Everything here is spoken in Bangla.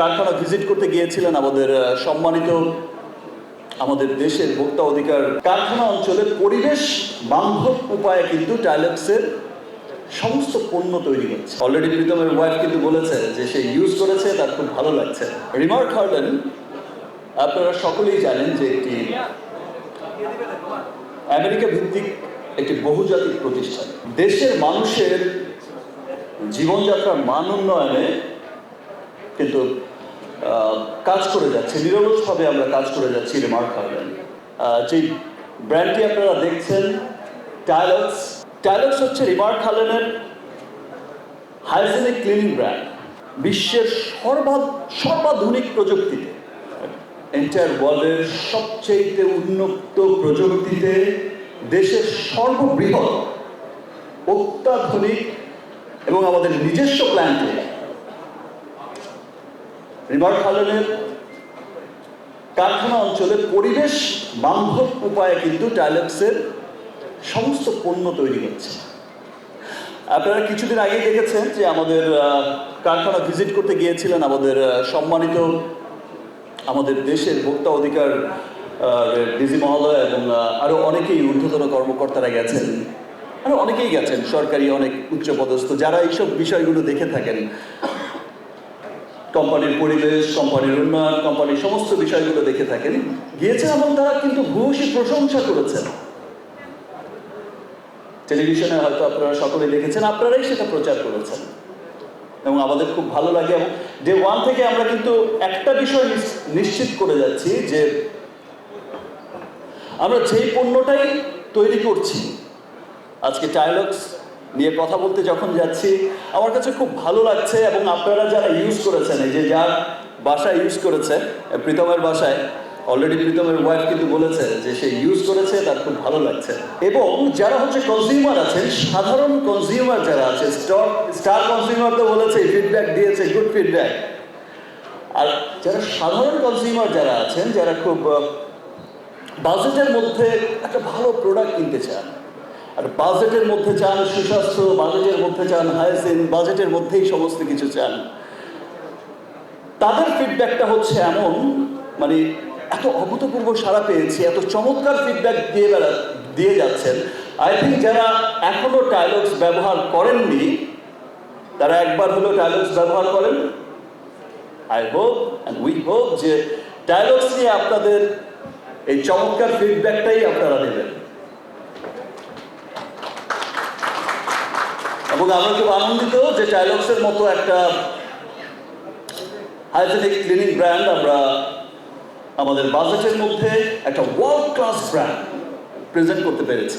কারখানা ভিজিট করতে গিয়েছিলেন আমাদের সম্মানিত আমাদের দেশের ভোক্তা অধিকার কারখানা অঞ্চলে পরিবেশ বান্ধব উপায়ে কিন্তু টাইলেক্সের সমস্ত পণ্য তৈরি হচ্ছে। অলরেডি প্রীতমের ওয়াইফ কিন্তু বলেছে যে সে ইউজ করেছে, তার খুব ভালো লাগছে। রিমার্ক হার্ডেন আপনারা সকলেই জানেন যে একটি আমেরিকা ভিত্তিক একটি বহুজাতিক প্রতিষ্ঠান। দেশের মানুষের জীবনযাত্রার মান উন্নয়নে কিন্তু কাজ করে যাচ্ছে, নিরলসভাবে আমরা কাজ করে যাচ্ছি রিমার্ক হার্ডেন যে ব্র্যান্ডটি আপনারা দেখছেন টাইলক্স টাইলক্স হচ্ছে রিমার্ক হার্ডেনের হাইজেনিক ক্লিনিং ব্র্যান্ড বিশ্বের সর্বা, সর্বাধুনিক প্রযুক্তিতে। এন্টায়ার ওয়ার্ল্ডের সবচেয়ে উন্নত প্রযুক্তিতে দেশের সর্ববৃহৎ অত্যাধুনিক এবং আমাদের নিজস্ব প্ল্যান্টে রিভার খালেনের কারখানা অঞ্চলে পরিবেশ বান্ধব উপায়ে কিন্তু টাইলেক্সের সমস্ত পণ্য তৈরি হচ্ছে। আপনারা কিছুদিন আগে দেখেছেন যে আমাদের কারখানা ভিজিট করতে গিয়েছিলেন আমাদের সম্মানিত আমাদের দেশের ভোক্তা অধিকার ডিজি মহোদয় এবং আরও অনেকেই ঊর্ধ্বতন কর্মকর্তারা গেছেন। আরও অনেকেই গেছেন, সরকারি অনেক উচ্চপদস্থ, যারা এইসব বিষয়গুলো দেখে থাকেন। কোম্পানির পরিবেশ, কোম্পানির উন্নয়ন, কোম্পানির সমস্ত বিষয়গুলো দেখে থাকেন। গিয়েছেন এবং তারা, কিন্তু ভূয়সী প্রশংসা করেছেন। টেলিভিশনে হয়তো আপনারা সকলে দেখেছেন, আপনারাই সেটা প্রচার করেছেন। এবং আমাদের খুব ভালো লাগে। এবং ডে ওয়ান থেকে আমরা কিন্তু একটা বিষয় নিশ্চিত করে যাচ্ছি যে আমরা যেই পণ্যটাই তৈরি করছি, আজকে টাইলক্স নিয়ে কথা বলতে যখন যাচ্ছি, আমার কাছে খুব ভালো লাগছে এবং আপনারা যারা ইউজ করেছেন, এই যে যার বাসায় ইউজ করেছে, প্রীতমের বাসায় অলরেডি প্রীতমের ওয়াইফ কিন্তু বলেছে যে সে ইউজ করেছে, তার খুব ভালো লাগছে। এবং যারা হচ্ছে কনজিউমার আছেন, সাধারণ কনজিউমার যারা আছে স্টার স্টার কনজিউমার তো বলেছে ফিডব্যাক দিয়েছে গুড ফিডব্যাক আর যারা সাধারণ কনজিউমার যারা আছেন, যারা খুব বাজেটের মধ্যে একটা ভালো প্রোডাক্ট কিনতে চান আর বাজেটের মধ্যে চান সুস্বাস্থ্য, বাজেটের মধ্যে চান হাইজিন, বাজেটের মধ্যেই সমস্ত কিছু চান। তাদের ফিডব্যাকটা হচ্ছে এমন মানে এত অভূতপূর্ব সাড়া পেয়েছি, এত চমৎকার ফিডব্যাক দিয়ে বেড়া, দিয়ে যাচ্ছেন। আই থিঙ্ক যারা এখনও টাইলক্স ব্যবহার করেননি, তারা একবার হলো টাইলক্স ব্যবহার করেন। আই হোপ উই হোপ যে ডায়লগস নিয়ে আপনাদের এই চমৎকার ফিডব্যাকটাই আপনারা এবং আমরা খুব আনন্দিত যে ডায়লগসের মতো একটা হাইজেনিক ক্লিনিক ব্র্যান্ড আমরা আমাদের বাজেটের মধ্যে একটা ওয়ার্ল্ড ক্লাস ব্র্যান্ড প্রেজেন্ট করতে পেরেছি।